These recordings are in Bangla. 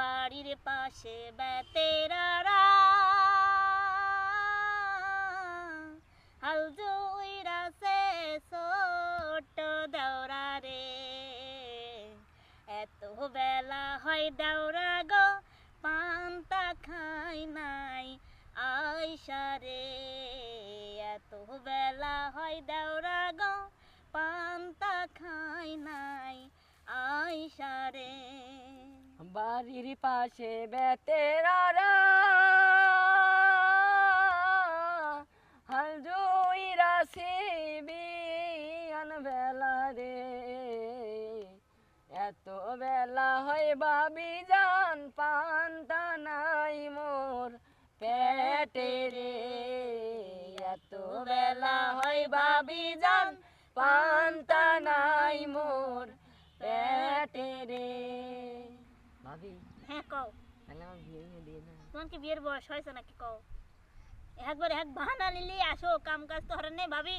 বাড়ির পাশে বেতেরারা হাল জুইরাছে ছোট দেওরা রে। এত বেলা হয় দেওরা গো, পান্তা খাই নাই আয়সা রে। এত বেলা হয় দেওরা গো, পান্তা খাই নাই আয়সা রে। বাড়ির পাশে বেতেরারা হাল জুইরা সিবিয়ান বেলা রে। এত বেলা হয় বাবি জান, পান্তা নাই মোর পেটে রে। এত বেলা হয় বাবি জান, পান্তা নাই মোর পেটে রে। ভাবি। হ্যাঁ কও। তাহলে আমার বিয়ে হয়ে দিয়ে না। তোমার কি বিয়ের বয়স হয়েছে নাকি কও? একবার এক বাহানা নিলি আসো কাম কাজ তো হরে নেই। ভাবি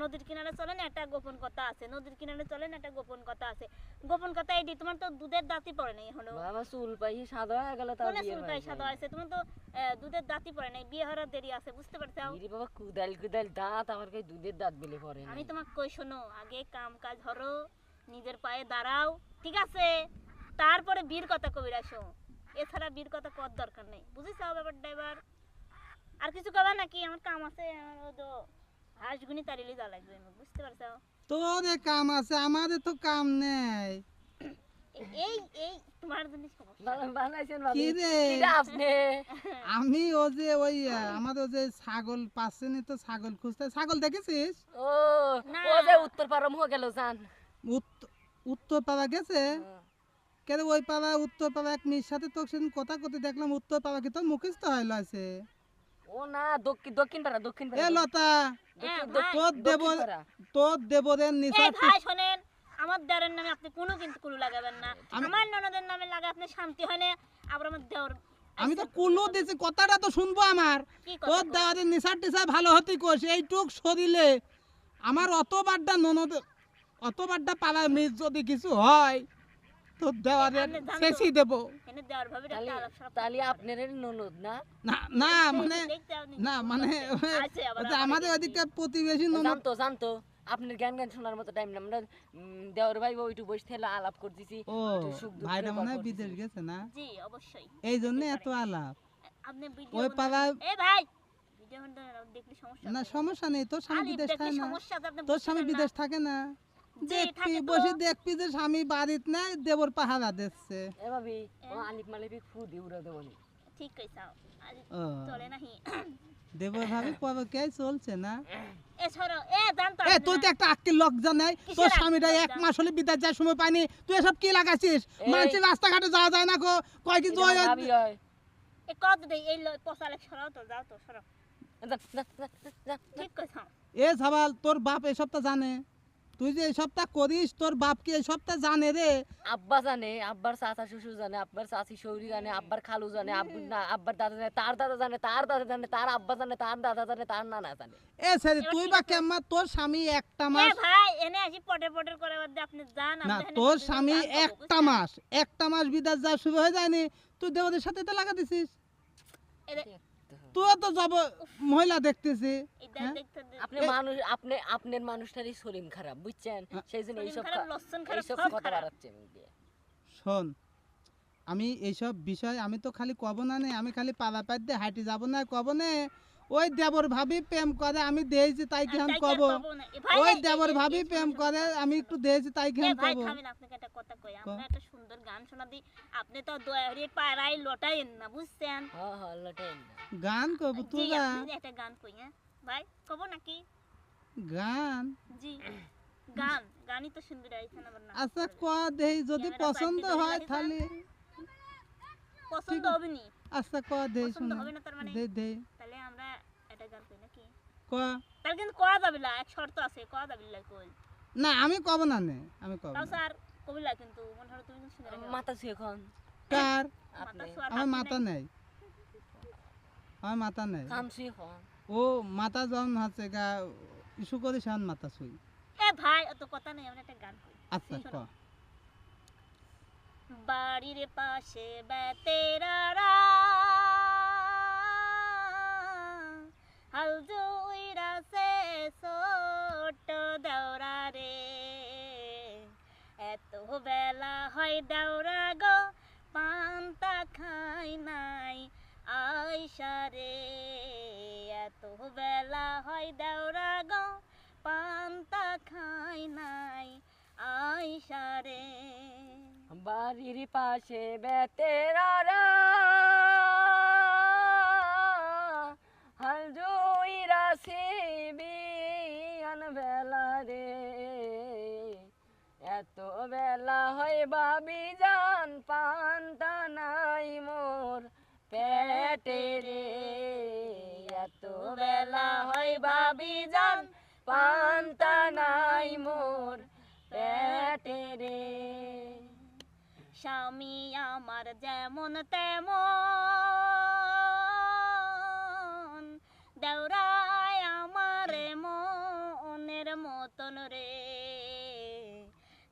নদীর কিনারে চলেন একটা গোপন কথা আছে। নদীর কিনারে চলেন একটা গোপন কথা আছে। গোপন কথা এটি তোমার তো দুধের দাঁতই পড়ে নাই বাবা চুল পাই সাদা হয়ে গেল কোনে বিয়ে চুলকাই সাদা আছে তোমার তো দুধের দাঁতই পড়ে নাই। বিয়ে হওয়ার দেরি আছে বুঝতে পারছ? ইরি বাবা কুদাল কুদাল দাঁত আমার দুধের দাঁত বেলে পড়ে আমি তোমাকে কই শোনো আগে কাম কাজ হরো নিজের পায়ে দাঁড়াও ঠিক আছে? তারপরে বীর কথা কবির আসো। এছাড়া বীর কথা কর দরকার নেই। বুঝেছ ব্যাপারটা এবার? আর কিছু কবা নাকি? আমার কাম আছে আমার তো হাঁসগুনি তারিলি যা লাগবে বুঝতে পারছ? তোর এ কাম আছে আমাদের তো কাম নেই। এই এই তোমার বানা- বানাইছেন কি রে? আপনি? আমি ও যে ওই আমাদের যে ছাগল পাচ্ছেনি তো ছাগল খুঁজতে। ছাগল দেখেছিস? ও ও যে উত্তর পারম হয়ে গেল জান। উত্তর পাড়া গেছে? কেন ওই পাড়া উত্তর পাড়া এক মেয়ের সাথে তোর সেদিন কথা করতে দেখলাম উত্তর পাড়া কি তোর মুখস্থ হইল আছে ও না দক্ষিণ দক্ষিণ পাড়া দক্ষিণ পাড়া। এ লতা হ্যাঁ। তোর দেব তোর দেবরের এই নিশা ভাই শোনেন আমার দেওরের নামে আপনি কোনো কিন্তু কুলু লাগাবেন না। আমার ননদের নামে লাগা আপনি শান্তি হয় না আবার আমার দেওর আমি তো কুলো দিছি কথাটা তো শুনব আমার। তোর কথা? কও? দেওয়ারের নিশার টিশা ভালো হতে কোষ এইটুক শরীরে। আমার অতবারটা ননদ অতবারটা পাড়ার মিস যদি কিছু হয় তোর তো? দেবো। তাহলে আপনার ননদ না? না মানে না মানে আছে আবার ওই যে আমাদের ওদিকে প্রতিবেশী ননদ জানতো জানতো। আপনার জ্ঞান জ্ঞান শোনার মতো টাইম না। আমরা দেওর ভাই ওইটু বসে থেকে আলাপ করতেছি। ও ভাইটা মনে হয় বিদেশ গেছে না? জি অবশ্যই। এই জন্য এত আলাপ। আপনি ভিডিও ওই পাড়ায় এ ভাই ভিডিও দেখলে সমস্যা না সমস্যা নেই তোর স্বামী বিদেশ থাকে না। তোর স্বামী বিদেশ থাকে না। দেখবি বসে দেখবি যে স্বামী বাড়িত নাই দেবর পাহারা দিচ্ছে। এ ভাবি ও মালিপি ফু দি উড়া নি। ঠিক কইছাও আজ চলে নাহি। দেবর ভাবি পরে কে চলছে না। এ ছড়ো এ জানতো এ তুই তো একটা আক্কেল লজ্জা নাই। তোর আক্কেল স্বামীটা এক মাস হলে যাওয়ার সময় পাইনি তুই এসব কি লাগাছিস এই- মানুষের রাস্তাঘাটে যাওয়া যায় না গো। কয় কি এটা জয় আমার ভাবি। এ কত দেই এই তো যাও তো। ঠিক কইছাও এ সাবাল তোর বাপ এই সপ্তাহ জানে। তুই যে এই সপ্তাহ করিস তোর বাপ কি এই সপ্তাহ জানে রে। আব্বা জানে আব্বার চাচা শ্বশুর জানে আব্বার চাচি শৌরি জানে আব্বার খালু জানে আব্বুর না আব্বার দাদা জানে তার দাদা জানে তার দাদা জানে তার আব্বা জানে তার দাদা জানে তার নানা জানে। এ ছেড়ে তুই বা কেমন তোর স্বামী একটা এ মাস ভাই এনে আসি পটে পটে করে বাদে আপনি যান না তোর স্বামী একটা? মাস একটা মাস বিদেশ যা শুরু হয়ে যায়নি। তুই দেওয়াদের সাথে তো লাগা দিছিস এদের- তো যাব মহিলা দেখতেছি এদের হ্যাঁ? দেখতে দে- আপনি মানুষ আপনি আপনার মানুষটারই শরীর খারাপ বুঝছেন? সেই জন্য এইসব এইসব কথা বাড়াচ্ছে শোন আমি এইসব বিষয় আমি তো খালি কব না নে আমি খালি পাড়া পাড় দিয়ে হাঁটি যাব না কব নে। ওই দেবর ভাবি প্রেম করে আমি দেইছি তাই কি আমি তাই কি আর কব ওই দেবর ভাবি প্রেম করে আমি একটু দেইছি তাই কি এ আমি ভাই কব আপনাকে একটা কথা কই আমরা একটা সুন্দর গান শোনা দিই আপনি তো দয়ারে পাড়ায় লটাইন না বুঝছেন? হ্যাঁ হ্যাঁ লটেন গান কব জি তুই একটা গান কই হ্যাঁ? ভাই কব নাকি? গান? জি গান গানই তো সুন্দর আইছেন আমার না। আচ্ছা ক দেই যদি পছন্দ হয় তাহলে পছন্দ হবে নি আচ্ছা ক দেই পছন্দ শুনে। হবে না তার মানে? দে দে তাহলে আমরা একটা গান কই নাকি ক তাহলে কিন্তু কোয়া যাবে না এক শর্ত আছে কোয়া যাবে না কই? না আমি কব না নে আমি কব তাও স্যার কবিলা কিন্তু মনে হয় তুমি শুনে মাথা ছুঁয়ে এখন কার? মাথা ছোঁয়ার আমার মাথা নেই। নেই। আমার মাথা নেই। কান ছুঁয়ে এখন ও মাথা যখন হচ্ছে গা ইস্যু করে সেখান মাথা শুই এ ভাই অত কথা নেই আমরা একটা গান কই। আচ্ছা ক বাড়ির পাশে বেতেরারা আয়সা রে এত বেলা হয় দেওরা গো, পান্তা খাই নাই আয়সা রে বাড়ির পাশে বিয়ান বেলা রে। এত বেলা হয় বাবি পেটে রে বেলা হয় বাবি জান পান্তা নাই মোর পেটে স্বামী আমার যেমন তেমন দেওরায় আমার মনের মতন রে।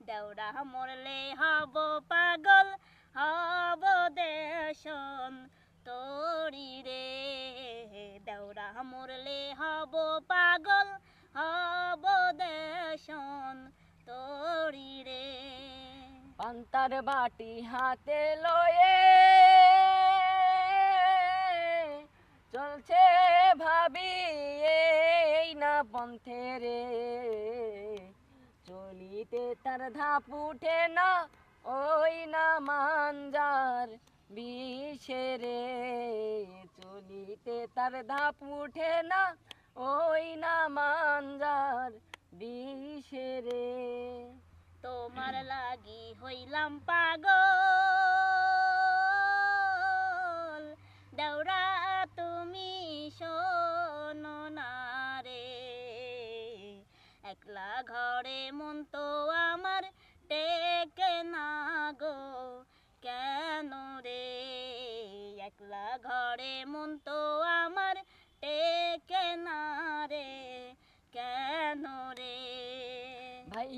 দেওরা মরলে হব পান্তার বাটি হাতে লয়ে চলছে ভাবি, এই না পন্থে রে। চলিতে তার ধাপ উঠে না, ওই না মানজার বিষে রে। চলিতে তার ধাপ উঠে না, ওই না মানজার বিষে রে। তোমার লাগি হইলাম পাগল।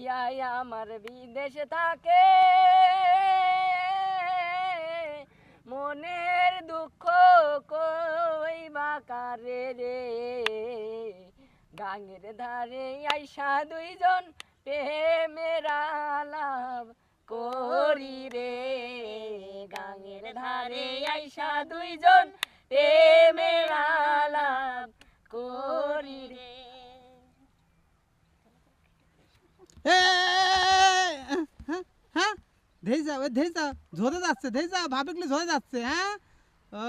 ভাইয়া আমার বিদেশে থাকে। মনের দুঃখ কই বাকারে রে? গাঙের ধারে আইসা দুইজন প্রেমের আলাপ করি রে। গাঙের ধারে আইসা দুইজন প্রেমের ধেই যা ওই ধেই যা ঝরে যাচ্ছে ধেই যা ভাবিকলি ঝরে যাচ্ছে হ্যাঁ? ও।